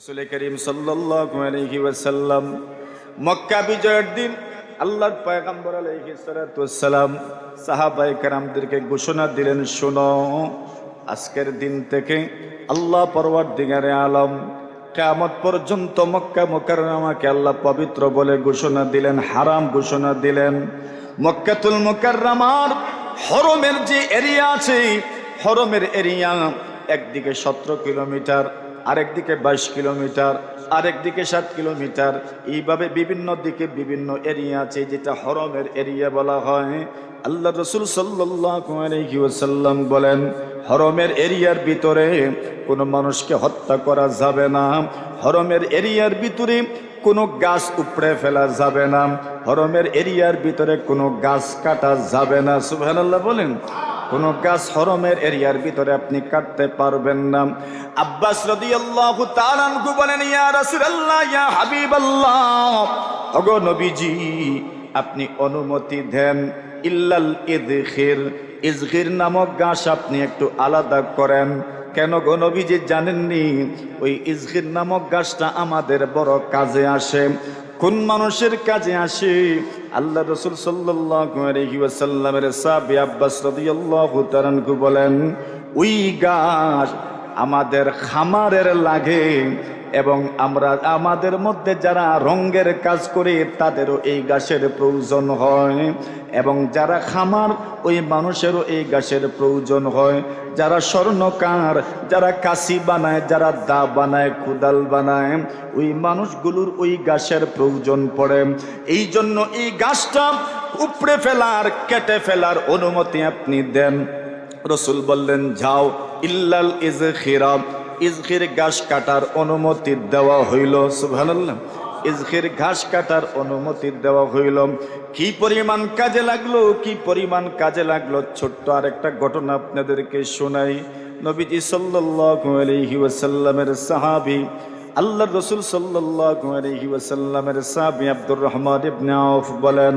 রসুল করিম ওয়াসাল্লাম মক্কা বিজয়ের দিন আল্লাহর পয়গম্বর সালাতু ওয়াসসালাম সাহাবায়ে ঘোষণা দিলেন, শোনো, আজকের দিন থেকে আল্লাহ পরওয়ারদিগারে আলম কিয়ামত পর্যন্ত মক্কা মুকাররমাকে আল্লাহ পবিত্র বলে ঘোষণা দিলেন, হারাম ঘোষণা দিলেন। মক্কাতুল মুকাররমার হরমের যে এরিয়া আছে, হরমের এরিয়া একদিকে সতেরো কিলোমিটার আরেকদিকে বাইশ কিলোমিটার আরেকদিকে সাত কিলোমিটার। এইভাবে বিভিন্ন দিকে বিভিন্ন এরিয়া আছে, যেটা হরমের এরিয়া বলা হয়। আল্লাহ রসুল সাল্লাম বলেন, হরমের এরিয়ার ভিতরে কোনো মানুষকে হত্যা করা যাবে না। হরমের এরিয়ার ভিতরে কোনো গাছ উপড়ে ফেলা যাবে না। হরমের এরিয়ার ভিতরে কোনো গাছ কাটা যাবে না। সুবহানাল্লাহ বলেন। কোন গাছ হরমের এরিয়ার ভিতরে আপনি কাটতে পারবেন না। আব্বাস রাদিয়াল্লাহু তাআলা বলেন, ইয়া রাসূলুল্লাহ, ইয়া হাবিবাল্লাহ ওগো নবীজি, আপনি অনুমতি দেন। ইল্লাল ইদখির ইজগির নামক গাছ আপনি একটু আলাদা করেন। কেন গো নবীজি, জানেননি? ওই ইজগির নামক গাছটা আমাদের বড় কাজে আসে। কোন মানুষের কাজে আসে? আল্লাহ রসুল সাল্লামের সাবি আব্বাস রাদিয়াল্লাহু বলেন ওই গাছ আমাদের খামারের লাগে এবং আমরা, আমাদের মধ্যে যারা রঙ্গের কাজ করে, তাদেরও এই গাছের প্রয়োজন হয়। এবং যারা খামার, ওই মানুষেরও এই গাছের প্রয়োজন হয়। যারা স্বর্ণকার, যারা কাশি বানায়, যারা দা বানায়, কুদাল বানায়, ওই মানুষগুলোর ওই গাছের প্রয়োজন পড়ে। এই জন্য এই গাছটা উপড়ে ফেলার, কেটে ফেলার অনুমতি আপনি দেন। রসুল বললেন, যাও, ইল্লাল ইজ খিরাব ইজখির ঘাস কাটার অনুমতি দেওয়া হইল, সুবহানাল্লাহ। ইজখির ঘাস কাটার অনুমতি দেওয়া হইল। কি পরিমাণ কাজে লাগল, কি পরিমাণ কাজে লাগল? ছোট্ট আর একটা ঘটনা আপনাদেরকে শোনাই। নবীজি আলাইহি ওয়াসাল্লামের সাহাবী, আল্লাহর রাসূল আলাইহি ওয়াসাল্লামের সাহাবী আব্দুর রহমান ইবনে বলেন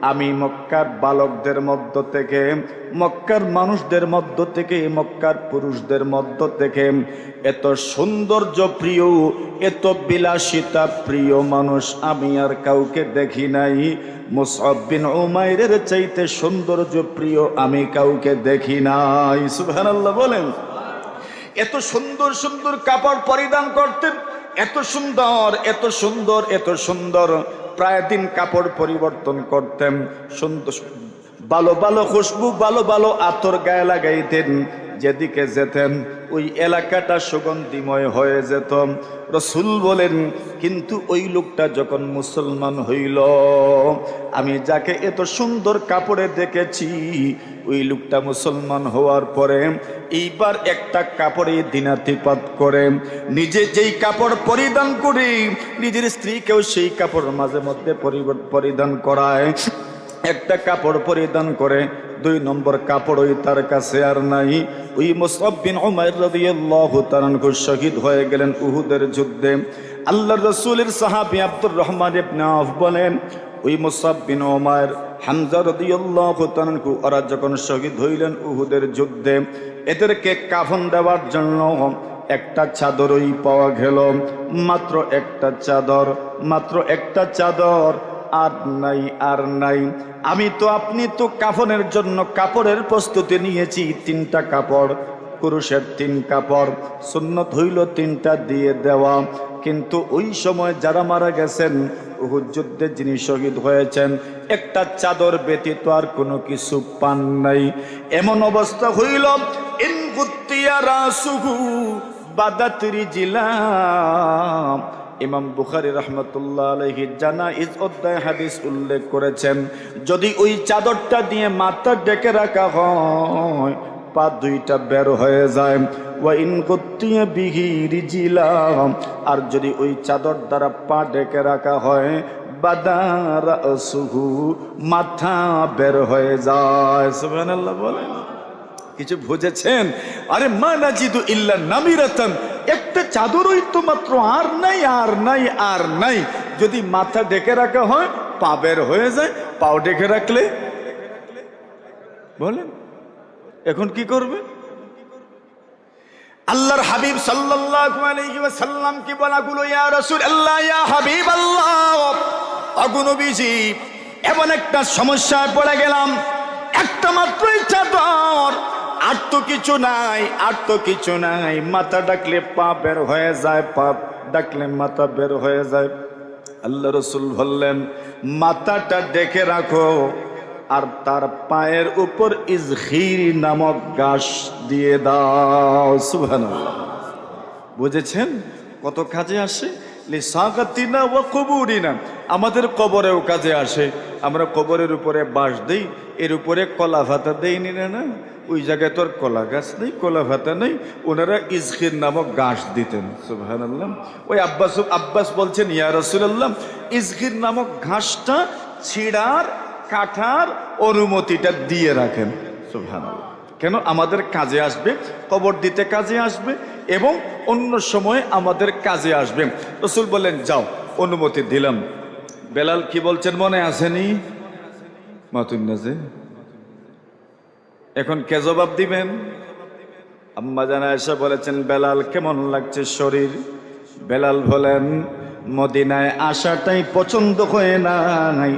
আমি মক্কার বালকদের মধ্য থেকে, মক্কার মানুষদের মধ্য থেকে, মক্কার পুরুষদের মধ্য থেকে এত সৌন্দর্য প্রিয়, এত বিলাসিতা প্রিয় মানুষ আমি আর কাউকে দেখি নাই। মুসবিন উমাইরের চাইতে সৌন্দর্য প্রিয় আমি কাউকে দেখি নাই। সুবহানাল্লাহ, বলেন। এত সুন্দর সুন্দর কাপড় পরিধান করতেন, এত সুন্দর এত সুন্দর এত সুন্দর। প্রায় দিন কাপড় পরিবর্তন করতেন। সুন্দর ভালো ভালো খুশবু ভালো ভালো আতর গায়ে লাগাইতেন। যেদিকে যেতেন, ওই এলাকাটা সুগন্ধিময় হয়ে যেত। রসুল বলেন, কিন্তু ওই লোকটা যখন মুসলমান হইল, আমি যাকে এত সুন্দর কাপড়ে দেখেছি, ওই লোকটা মুসলমান হওয়ার পরে এইবার একটা কাপড়ে দিনাতিপাত করে। নিজে যেই কাপড় পরিধান করি, নিজের স্ত্রীকেও সেই কাপড় মাঝে মধ্যে পরিধান করায়। একটা কাপড় পরিধান করে, দুই নম্বর কাপড় ওই তার কাছে আর নাই। ওই মুসবিন উমাইর রাদিয়াল্লাহু তাআলা শহীদ হয়ে গেলেন উহুদের যুদ্ধে। আল্লাহর রাসূলের সাহাবী আব্দুর রহমান ইবনে আউফ বলেন, ওই মুসাব্বিন ওমায়ের হামজা রাদিয়াল্লাহু তাআলা ওরা যখন শহীদ হইলেন উহুদের যুদ্ধে, এদেরকে কাফন দেওয়ার জন্য একটা চাদরই পাওয়া গেল। মাত্র একটা চাদর, মাত্র একটা চাদর আর নাই আর নাই। আমি তো আপনি তো কাফনের জন্য কাপড়ের প্রস্তুতি নিয়েছি, তিনটা কাপড়, পুরুষের তিন কাপড়, সুন্নত হইল তিনটা দিয়ে দেওয়া। কিন্তু ওই সময় যারা মারা গেছেন, উহুদ যুদ্ধে যিনি শহীদ হয়েছেন, একটা চাদর ব্যতীত আর কোনো কিছু পান নাই। এমন অবস্থা হইল, ইন গুত্তিয়া রাসুহু বাদাত রিজিলাম ইমাম বুখারি রহমতুল্লাহ আলহি জানা ইজ অধ্যায় হাদিস উল্লেখ করেছেন, যদি ওই চাদরটা দিয়ে মাথা ডেকে রাখা হয়, পা দুইটা বের হয়ে যায়। আর যদি ওই চাদর দ্বারা পা ডেকে রাখা হয়, বাদার সুহু মাথা বের হয়ে যায়। কিছু বুঝেছেন? আরে মা নাজিদু ইল্লা নামিরাতান একটা চাদরই তো মাত্র আর নাই আর নাই আর নাই। যদি মাথা ডেকে রাখা হয়, পা বের হয়ে যায়, পাও ডেকে রাখলে? বলেন, এখন কি করবে? আল্লাহর হাবিব আলাইহি কি বলা গুলো, ইয়া হাবিব আল্লাহ এমন একটা সমস্যায় পড়ে গেলাম, একটা চাদর আর তো কিছু নাই, আর তো কিছু নাই। মাথা ডাকলে পা বের হয়ে যায় পা ডাকলে মাথা বের হয়ে যায়। আল্লাহ রসুল বললেন, মাথাটা ডেকে রাখো, আর তার পায়ের উপর ইজহির নামক গাছ দিয়ে দাও। সুবহানাল্লাহ। বুঝেছেন কত কাজে আসে? লিসাকাতিনা ওয়া কুবুরিনা। আমাদের কবরেও কাজে আসে। আমরা কবরের উপরে বাঁশ দিই, এর উপরে কলা ভাতা দেই না না? ওই জায়গায় তোর কলা গাছ নেই, কলা ভাতা নেই, ওনারা ইজখির নামক গাছ দিতেন, সুবহানাল্লাহ। ওই আব্বাস আব্বাস বলছেন, ইয়া রাসূলুল্লাহ, ইজখির নামক ঘাসটা ছিড়ার কাঠার অনুমতিটা দিয়ে রাখেন, সুবহানাল্লাহ। কেন? আমাদের কাজে আসবে, কবর দিতে কাজে আসবে, এবং অন্য সময় আমাদের কাজে আসবে। রসুল বললেন, যাও, অনুমতি দিলাম। বেলাল কি বলছেন, মনে আসেনি? মাতুন্নাজে এখন কে জবাব দিবেন? আম্মা জানা এসে বলেছেন, বেলাল কেমন লাগছে শরীর? বেলাল বলেন, মদিনায় আসাটাই পছন্দ হয়ে নাই।